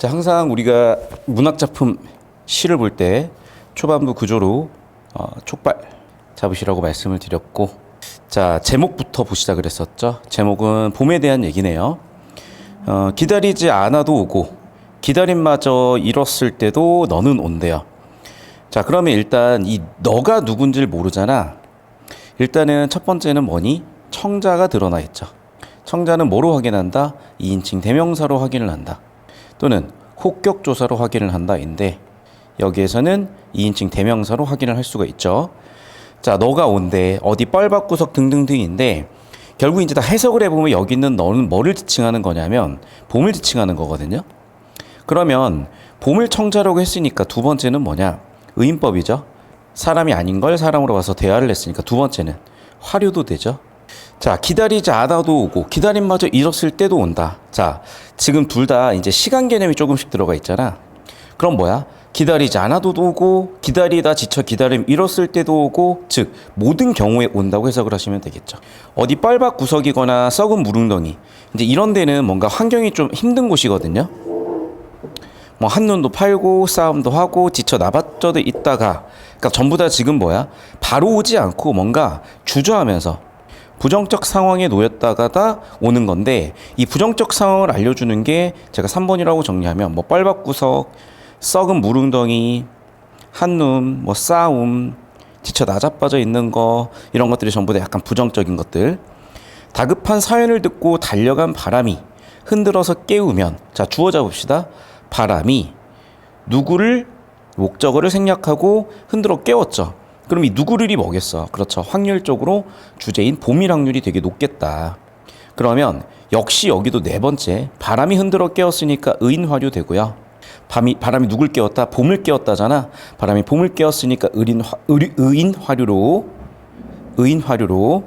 자, 항상 우리가 문학 작품 시를 볼 때 초반부 구조로 어, 촉발 잡으시라고 말씀을 드렸고 자, 제목부터 보시자 그랬었죠. 제목은 봄에 대한 얘기네요. 어, 기다리지 않아도 오고 기다림마저 잃었을 때도 너는 온대요. 자, 그러면 일단 이 너가 누군지를 모르잖아. 일단은 첫 번째는 뭐니? 청자가 드러나 있죠. 청자는 뭐로 확인한다? 2인칭 대명사로 확인을 한다. 또는 혹격 조사로 확인을 한다인데 여기에서는 2인칭 대명사로 확인을 할 수가 있죠. 자, 너가 온대. 어디 뻘밭구석 등등등인데 결국 이제 다 해석을 해보면 여기 있는 너는 뭐를 지칭하는 거냐면 봄을 지칭하는 거거든요. 그러면 봄을 청자라고 했으니까 두 번째는 뭐냐? 의인법이죠. 사람이 아닌 걸 사람으로 봐서 대화를 했으니까 두 번째는 화류도 되죠. 자, 기다리지 않아도 오고 기다림마저 잃었을 때도 온다. 자, 지금 둘 다 이제 시간 개념이 조금씩 들어가 있잖아. 그럼 뭐야? 기다리지 않아도 오고 기다리다 지쳐 기다림 잃었을 때도 오고 즉 모든 경우에 온다고 해석을 하시면 되겠죠. 어디 뻘밭 구석이거나 썩은 무릉덩이 이제 이런 데는 뭔가 환경이 좀 힘든 곳이거든요. 뭐 한눈도 팔고 싸움도 하고 지쳐 나발져도 있다가 그러니까 전부 다 지금 뭐야 바로 오지 않고 뭔가 주저하면서 부정적 상황에 놓였다가다 오는 건데 이 부정적 상황을 알려주는 게 제가 3번이라고 정리하면 뭐 뻘밭구석 썩은 무릉덩이 한눈 뭐 싸움 지쳐 나자빠져 있는 거 이런 것들이 전부 다 약간 부정적인 것들. 다급한 사연을 듣고 달려간 바람이 흔들어서 깨우면 자 주어 잡읍시다. 바람이 누구를 목적어를 생략하고 흔들어 깨웠죠 그럼 이 누구를이 뭐겠어? 그렇죠. 확률적으로 주제인 봄일 확률이 되게 높겠다. 그러면 역시 여기도 네 번째 바람이 흔들어 깨웠으니까 의인화류 되고요. 밤이, 바람이 누굴 깨웠다? 봄을 깨웠다잖아. 바람이 봄을 깨웠으니까 의인, 화, 의, 의인 화류로 의인 화류로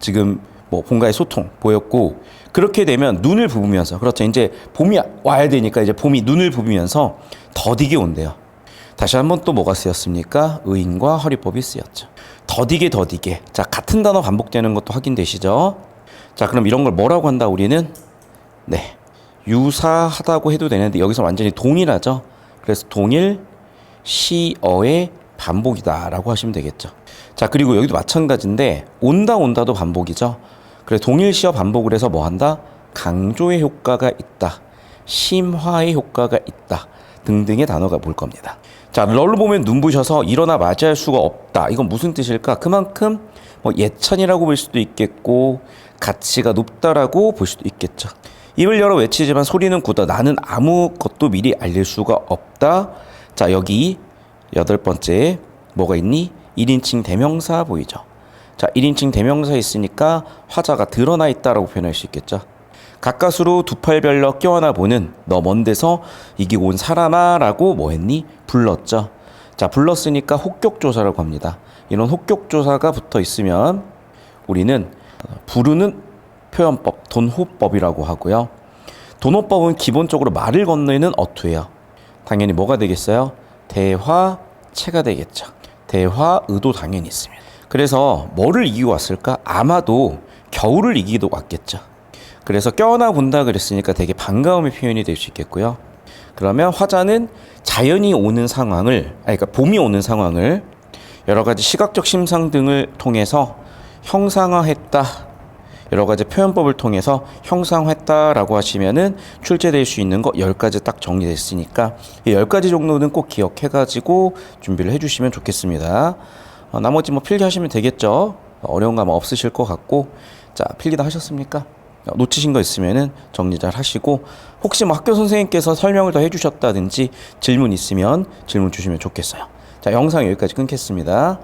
지금 뭐 본가의 소통 보였고 그렇게 되면 눈을 부으면서 그렇죠. 이제 봄이 와야 되니까 이제 봄이 눈을 부으면서 더디게 온대요 다시 한번 또 뭐가 쓰였습니까? 의인과 화류법이 쓰였죠. 더디게 더디게. 자 같은 단어 반복되는 것도 확인되시죠? 자 그럼 이런 걸 뭐라고 한다 우리는? 네. 유사하다고 해도 되는데 여기서 완전히 동일하죠? 그래서 동일 시어의 반복이다라고 하시면 되겠죠. 자 그리고 여기도 마찬가지인데 온다 온다도 반복이죠? 그래 동일 시어 반복을 해서 뭐 한다? 강조의 효과가 있다. 심화의 효과가 있다. 등등의 단어가 볼 겁니다. 자, 널로 보면 눈부셔서 일어나 맞이할 수가 없다. 이건 무슨 뜻일까? 그만큼 뭐 예천이라고 볼 수도 있겠고 가치가 높다라고 볼 수도 있겠죠. 입을 열어 외치지만 소리는 굳어 나는 아무것도 미리 알릴 수가 없다. 자, 여기 여덟 번째 뭐가 있니? 1인칭 대명사 보이죠? 자, 1인칭 대명사 있으니까 화자가 드러나 있다라고 표현할 수 있겠죠. 가까스로 두 팔 별러 껴안아 보는 너 먼 데서 이기고 온 사람아라고 뭐 했니? 불렀죠. 자, 불렀으니까 혹격 조사라고 합니다. 이런 혹격 조사가 붙어 있으면 우리는 부르는 표현법, 돈호법이라고 하고요. 돈호법은 기본적으로 말을 건네는 어투예요. 당연히 뭐가 되겠어요? 대화체가 되겠죠. 대화 의도 당연히 있습니다. 그래서 뭐를 이기고 왔을까? 아마도 겨울을 이기도 왔겠죠. 그래서 껴안아 본다 그랬으니까 되게 반가움의 표현이 될 수 있겠고요. 그러면 화자는 자연이 오는 상황을, 아니, 그러니까 봄이 오는 상황을 여러 가지 시각적 심상 등을 통해서 형상화했다. 여러 가지 표현법을 통해서 형상화했다라고 하시면은 출제될 수 있는 거 10가지 딱 정리됐으니까 이 10가지 정도는 꼭 기억해 가지고 준비를 해 주시면 좋겠습니다. 어, 나머지 뭐 필기 하시면 되겠죠. 어려운 감 없으실 것 같고 자 필기 다 하셨습니까? 어, 놓치신 거 있으면은 정리 잘 하시고 혹시 뭐 학교 선생님께서 설명을 더 해주셨다든지 질문 있으면 질문 주시면 좋겠어요. 자 영상 여기까지 끊겠습니다.